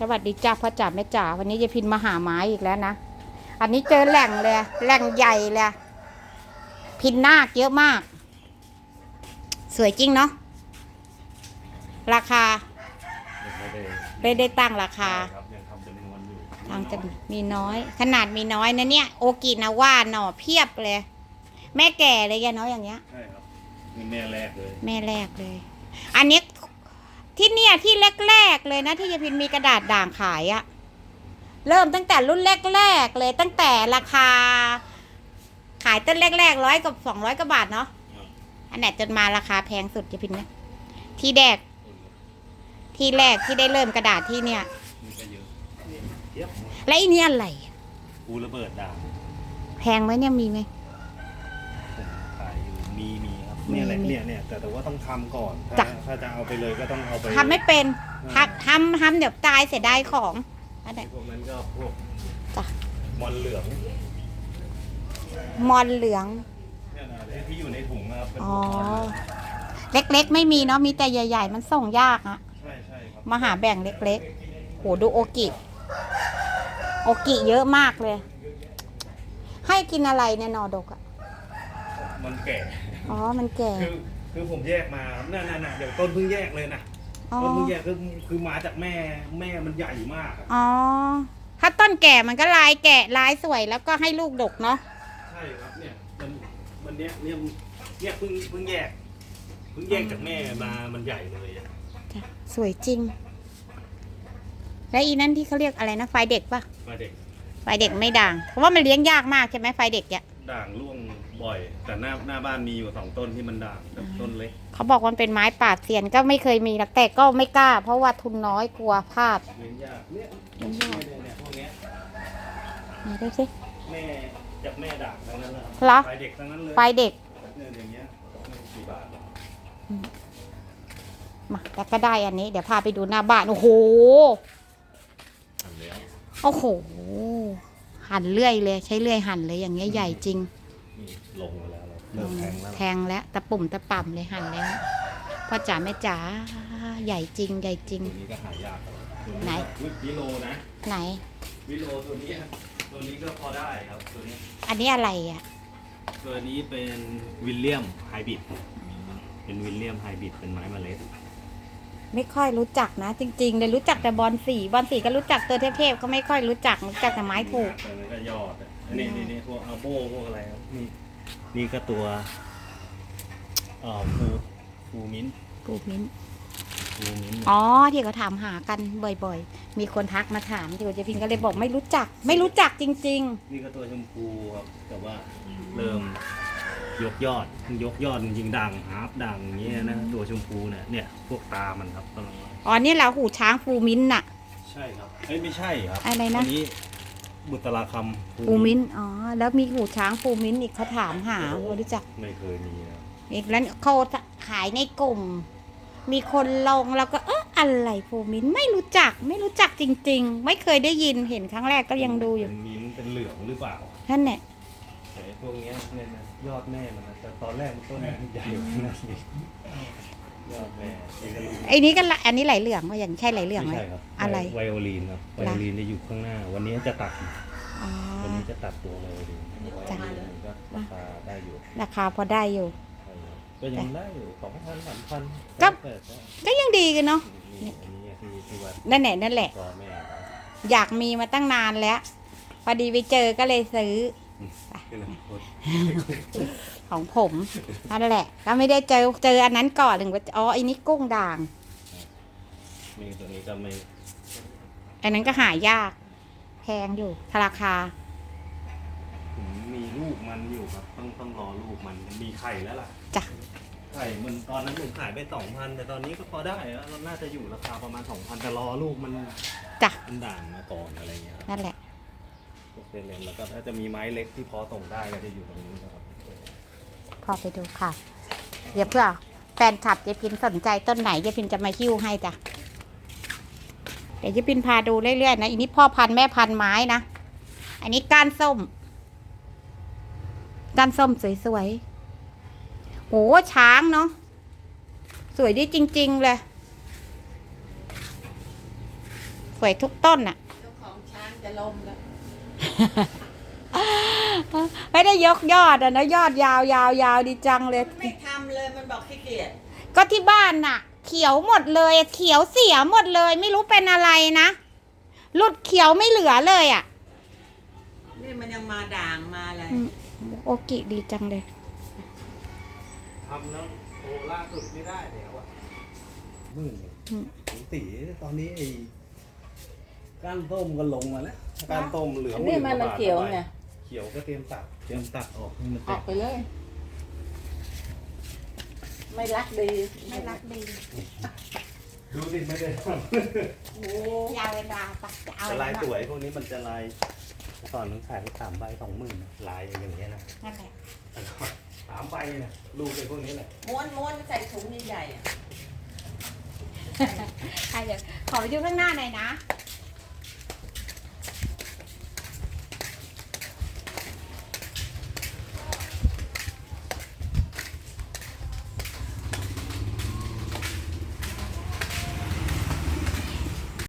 สวัสดีจ้าพ่อจ๋าแม่จ๋าวันนี้ยายพินมาหาไม้อีกแล้วนะ อันนี้เจอแหล่งเลย แหล่งใหญ่เลย พินนาคเยอะมาก สวยจริงเนาะ ราคาไม่ได้ไม่ได้ตั้งราคาครับยังทำจำนวนอยู่ทางจะมีน้อย ขนาดมีน้อยนะเนี่ย โอกินาว่าหน่อเพียบเลย แม่แก่เลยยายน้อยอย่างเงี้ย ใช่ครับนี่แม่แรกเลย แม่แรกเลย อันนี้ ที่เนี่ยที่แรกๆเลยนะที่ยายพินมีกระดาษด่างขายอะเริ่มตั้งแต่รุ่นแรกๆเลยตั้งแต่ราคา ขายต้นแรกๆร้อยกับสองร้อยกว่าบาทเนาะครับอันไหนจนมาราคาแพงสุดยายพินเนี่ยที่แรกที่แรกที่ได้เริ่มกระดาษที่เนี่ยนี่ก็เยอะเยอะและอีนี่อะไรอะกูระเบิดด่างแพงไหมเนี่ยมีไหมผมขายอยู่มี มีครับมีเนี่ยแหละมีเนี่ยเนี่ยแต่แต่ว่าต้องทำก่อนจ้ะถ้าถ้าจะเอาไปเลยก็ต้องเอาไปทำไม่เป็นอืมทำทำทำเดี๋ยวตายเสียดายของอันไหน พวกนั้นก็พวกจ้ะมอนเหลืองมอนเหลือง เนี่ยนะที่ที่อยู่ในถุงนะครับเป็นอ๋พอ วกมอนเหลืองเล็กๆ ไม่มีเนาะมีแต่ใหญ่ ๆ มันส่งยากอะใช่ใช่ครับมาหาแบ่งเล็กๆ โหดูโอกิ โอกิเยอะมากเลย ให้กินอะไรเนี่ยนอดกอะ มันแก่ อ๋อ มันแก่ คือคือผมแยกมานั่นน่ะน่ะเดี๋ยวต้นเพิ่งแยกเลยนะอ๋อ ต้นเพิ่งแยกคือคือมาจากแม่แม่มันใหญ่มากอะอ๋อ ถ้าต้นแก่มันก็ลายแก่ลายสวยแล้วก็ให้ลูกดกเนาะ ใช่ครับเนี่ยมันมันเนี้ยเนี่ยเนี่ยเพิ่งเพิ่งแยกเพิ่งแยกจากแม่มามันใหญ่เลยอะจ้ะสวยจริง และอีนั่นที่เขาเรียกอะไรนะไฟเด็กปะมาเด็กไฟเด็กไม่ด่าง เพราะว่ามันเลี้ยงยากมากใช่ไหมไฟเด็กเนี่ยด่างร่วง บ่อย แต่หน้าหน้าบ้านมีอยู่สองต้นที่มันด่างแต่ต้นเล็ก เขาบอกว่ามันเป็นไม้ป่าเซียนก็ไม่เคยมีหรอกแต่ก็ไม่กล้า เพราะว่าทุนน้อยกลัวพลาดเลี้ยงยากเนี่ยเลี้ยงยากเนี่ยเนี่ยพวกเนี้ยไหนดูสิ แม่จากแม่ด่างทั้งนั้นเลยเหรอไฟเด็กทั้งนั้นเลยไฟเด็กเนี่ยอย่างเงี้ยไม่กี่บาทหรอกมาแต่ก็ได้อันนี้เดี๋ยวพาไปดูหน้าบ้านโอ้โหทำแล้วโอ้โห หั่นเลื่อยเลย ใช้เลื่อยหั่นเลยอย่างเงี้ยใหญ่จริง นี่ลงมาแล้วเราเริ่มแทงแล้วแทงแล้วตะปุ่มตะป่ำเลยหั่นแล้วพ่อจ๋าแม่จ๋าใหญ่จริง ใหญ่จริง ตัวนี้ก็หายากตัวไหนวิวิโลนะ ไหน วิโลตัวนี้ตัวนี้ก็พอได้ครับตัวนี้ อันนี้อะไรอะ ตัวนี้เป็นวิลเลียมไฮบริดเป็นวิลเลียมไฮบริดเป็นไม้เมล็ดไม่ค่อยรู้จักนะจริงๆเลยรู้จักแต่บอลสีบอลสีก็รู้จักตัวเทพๆก็ไม่ค่อยรู้จักรู้จักแต่ไม้ถูก ตัวนี้ก็ยอดอะ อันนี้นี่นี่พวกอัลโบพวกอะไรครับนี่นี่ก็ตัวเอ่อฟูฟูมินปูมิ้นฟูมินอ๋อที่เขาถามหากันบ่อยๆ มีคนทักมาถามอยู่เจพินก็เลยบอกไม่รู้จัก ไม่รู้จักจริง นี่ก็ตัวชมพูครับแต่ว่าเริ่มยกยอดยกยอดจริงๆดังฮาร์ปดังอย่างเงี้ยนะตัวชมพูเนี่ยเนี่ยพวกตามันครับกำลัง ๆ อ๋อนี่เราหูช้างฟูมิ้นท์น่ะ ใช่ครับ เอ้ยไม่ใช่ครับอะไรนะ อันี้ บุตราคำฟูมิ้นท์อ๋อแล้วมีหูช้างฟูมิ้นท์อีกเขาถามหาว่ารู้จักไม่เคยมีครับอีกแล้วเขาขายในกลุ่ม มีคนลงแล้วก็เอออะไรฟูมิ้นท์ไม่รู้จักไม่รู้จักจริง ๆ ไม่เคยได้ยินเห็นครั้งแรกก็ยังดูอยู่เป็นมิ้นท์เป็นเหลืองหรือเปล่านั่นแหละแต่พวกเนี้ยเนี่ยนะยอดแม่มันนะแต่ตอนแรกมันต้นมันใหญ่กว่านั้นอีก ยอดแม่นี่ก็รู้ไอ้นี้ก็ละอันนี้ไหลเหลืองว่าอย่างใช่ไหลเหลืองไหม ไม่ใช่ครับอะไรไวโอลีนครับไวล่ะโอลีนจะอยู่ข้างหน้า วันนี้จะตัด อ๋อ วันนี้จะตัดตัวไวโอลีนไวโอจ้ะลีนก็ราคาได้อยู่ราคาพอได้อยู่ใช่ครับก็ยังได้อยู่สองพันสามพันก็แต่ก็ก็ยังดีกันเนาะนี่อันนี้ที่ที่ว่านั่นแหละนั่นแหละจอแม่ครับอยากมีมาตั้งนานแล้ว พอดีไปเจอก็เลยซื้อก็เลยโคตร ของผมนั่นแหละก็ไม่ได้เจอเจออันนั้นก่อนถึงว่าอ๋อไอ้นี่กุ้งด่างนี่ตัวนี้ก็ไม่อันนั้นก็หายาก แพงอยู่ราคาผมมีลูกมันอยู่ครับ ต้องต้องรอลูกมันมีไข่แล้วล่ะจ้ะไข่มันตอนนั้นผมขายไปสองพันแต่ตอนนี้ก็พอได้แล้วน่าจะอยู่ราคาประมาณสองพันแต่รอลูกมันจ้ะมันด่างมาก่อนอะไรเงี้ยครับนั่นแหละ พวกเซเลนแล้วก็ถ้าจะมีไม้เล็กที่พอส่งได้ก็จะอยู่ตรงนี้นะครับพอไปดูค่ะ เดี๋ยวเพื่อแฟนคลับเจพินสนใจต้นไหนเจพินจะมาหิ้วให้จ้ะ เดี๋ยวเจพินพาดูเรื่อยๆนะอันนี้พ่อพันธุ์แม่พันธุ์ไม้นะ อันนี้ก้านส้ม ก้านส้มสวยๆโหช้างเนาะ สวยดีจริง ๆ เลย สวยทุกต้นอะเจ้าของช้างจะล้มแล้ว ไม่ได้ยกยอดอะนะยอดยาวยาวยาวดีจังเลย ไม่ทำเลยมันบอกขี้เกียจก็ที่บ้านน่ะ เขียวหมดเลย เขียวเสียหมดเลย ไม่รู้เป็นอะไรนะหลุดเขียวไม่เหลือเลยอะ นี่มันยังมาด่างมาอะไรอืมโอกิดีจังเลย ทำแล้วโอ้ล่าสุดไม่ได้แล้วอะมึงอืม ถึงตีตอนนี้ไอ้ ก้านต้มก็ลงมาแล้วก้านต้มเหลืออันนี้มันมันเขียวไงเขียวก็เตรียมตัดเตรียมตัดออกให้มันอเต็อกมไปเลย ไม่รักดีไม่รักดีดูสิไม่ได้ทโอ้ยาวเวลาปะจะเอาำแต่ลายอะไรสวยพวกนี้มันจะลายตอนนึงขายไปสามใบสองหมื่นลายอย่างเงี้ยนะนั่นแหละแต่ก่อนสามใบเนี่ยลูกเป็นพวกนี้แหละม้วนม้วนใส่ถุงใหญ่ๆอะใครเดี๋ยวขอไปดูข้างหน้าหน่อยนะเ